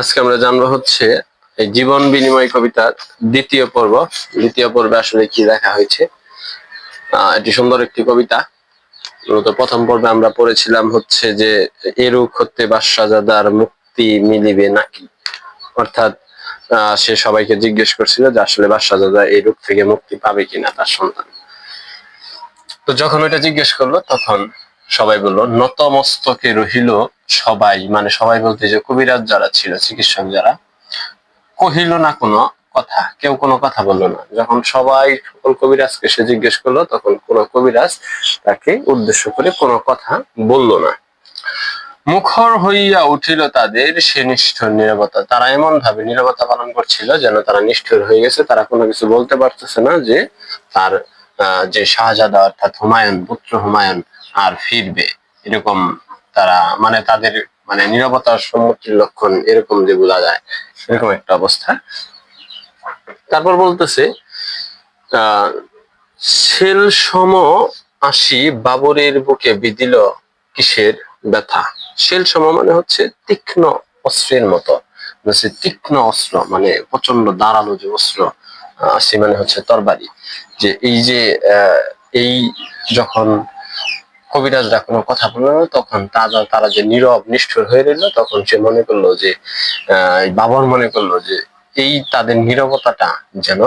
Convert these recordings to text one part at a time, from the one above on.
আজকে আমরা জানব হচ্ছে জীবন বিনিময় কবিতার দ্বিতীয় পর্ব। দ্বিতীয় পর্বে আসলে কি লেখা হয়েছে? এটি সুন্দর একটি কবিতা। মূলত প্রথম পর্বে আমরা পড়েছিলাম হচ্ছে যে এরুক হতে বাদশাহজাদার মুক্তি মিলিবে নাকি? অর্থাৎ সে সবাইকে জিজ্ঞেস করছিল যে আসলে বাদশাহজাদা এই রূপ থেকে মুক্তি পাবে কিনা তার সন্তান। তো যখন ওইটা জিজ্ঞেস করল, তখন সবাই বলল, নতমস্তকে রহিল সবাই। মানে সবাই বলতে যে কবিরাজ যারা ছিল, চিকিৎসক যারা, কহিল না কোনো কথা, কেউ কোনো কথা বলল না। যখন সবাই সকল কবিরাজকে সে জিজ্ঞেস করল, তখন কোনো কবিরাজ তাকে উদ্দেশ্য করে কোনো কথা বলল না। মুখর হইয়া উঠিল তাদের সে নিষ্ঠুর নিরবতা। তারা এমন ভাবে নিরবতা পালন করছিল যেন তারা নিষ্ঠুর হয়ে গেছে। তারা কোনো কিছু বলতে পারতেছে না যে তার যে শাহজাদা অর্থাৎ হুমায়ুন, পুত্র হুমায়ুন আর ফিরবে, এরকম তারা মানে তাদের মানে নিরবতার সম্মুখীন লক্ষণ এরকম যে বোঝা যায়, এরকম একটা অবস্থা। তারপর বলতেছে সেল সম আসি বাবরের বুকে বিদিল কিসের ব্যথা? সেল সম মানে হচ্ছে তীক্ষ্ণ অস্ত্রের মতো হচ্ছে তীক্ষ্ণ অস্ত্র মানে প্রচণ্ড দাঁড়াল যে অস্ত্র আসি মানে হচ্ছে তরবারি। যে এই যে এই যখন কবিরাজরা কোনো কথা বলল না, তখন তারা তারা যে নীরব, নিষ্ঠুর হয়ে রইল, তখন সে মনে করল যে বাবর মনে করল যে, এই তাদের নীরবতাটা যেন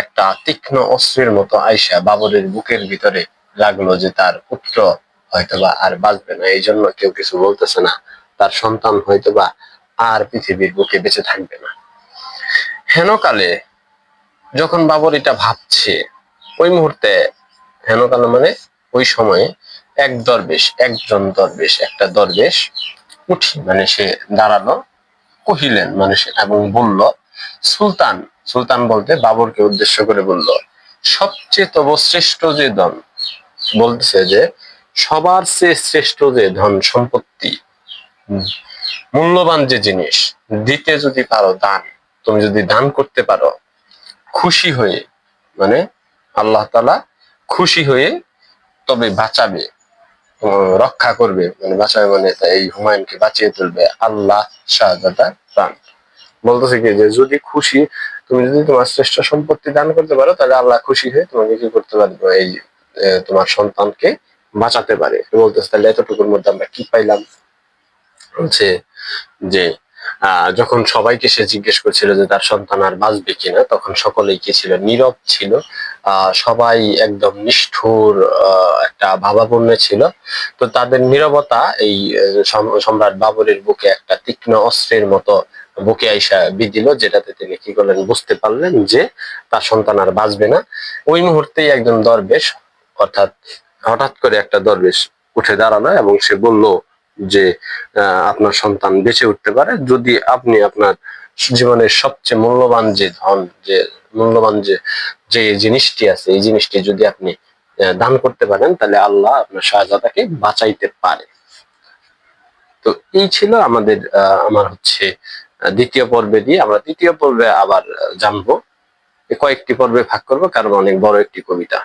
একটা তীক্ষ্ণ অস্ত্রের মতো আইসা বাবরের বুকের ভিতরে লাগল যে তার পুত্র হয়তোবা আর বাঁচবে না। এই জন্য কেউ কিছু বলতেছে না, তার সন্তান হয়তোবা আর পৃথিবীর বুকে বেঁচে থাকবে না। হেনকালে যখন বাবর এটা ভাবছে, ওই মুহূর্তে হেনকালে মানে ওই সময়ে এক দরবেশ, একজন দরবেশ, একটা দরবেশ উঠি মানে সে দাঁড়াল, কহিলেন মানে সে এবং বলল, সুলতান সুলতান বলতে বাবরকে উদ্দেশ্য করে বলল, সবচেয়ে তব শ্রেষ্ঠ যে ধন, বলতেছে যে, সবার চেয়ে শ্রেষ্ঠ যে ধন সম্পত্তি, মূল্যবান যে জিনিস, দিতে যদি পারো দান, তুমি যদি দান করতে পারো খুশি হয়ে মানে আল্লাহ তালা খুশি হয়ে তবে বাঁচাবে, রক্ষা করবে মানে বাঁচাবে মানে এই হুমায়ুনকে বাঁচিয়ে তুলবে আল্লাহ শাহজাদা প্রাণ। বলতেছে কি যে, যদি খুশি, তুমি যদি তোমার শ্রেষ্ঠ সম্পত্তি দান করতে পারো, তাহলে আল্লাহ খুশি হয়ে তোমাকে কি করতে পারবে? এই তোমার সন্তানকে বাঁচাতে পারে। বলতেছে, তাহলে এতটুকুর মধ্যে আমরা কি পাইলাম? হচ্ছে যে যখন সবাইকে সে জিজ্ঞেস করছিল যে তার সন্তান আর বাঁচবে কিনা, তখন সকলেই কি ছিল? নীরব ছিল। সবাই একদম নিষ্ঠুর একটা ভাবাপন্ন ছিল। তো তাদের নীরবতা এই সম্রাট বাবরের বুকে একটা তীক্ষ্ণ অস্ত্রের মতো বুকে আইসা বিদিল যেটাতে তিনি কি করলেন, বুঝতে পারলেন যে তার সন্তান আর বাঁচবে না। ওই মুহূর্তেই একজন দরবেশ, অর্থাৎ হঠাৎ করে একটা দরবেশ উঠে দাঁড়াল এবং সে বলল যে আপনার সন্তান বেঁচে উঠতে পারে। যদি আপনি আপনার জীবনের সবচেয়ে মূল্যবান যে ধন, যে মূল্যবান যে যে জিনিসটি আছে, এই জিনিসটি যদি আপনি দান করতে পারেন, তাহলে আল্লাহ আপনার শাহজাদাকে বাঁচাইতে পারে। তো এই ছিল আমাদের আমার হচ্ছে দ্বিতীয় পর্বে দিয়ে। আমরা তৃতীয় পর্বে আবার জানব। কয়েকটি পর্বে ভাগ করব, কারণ অনেক বড় একটি কবিতা।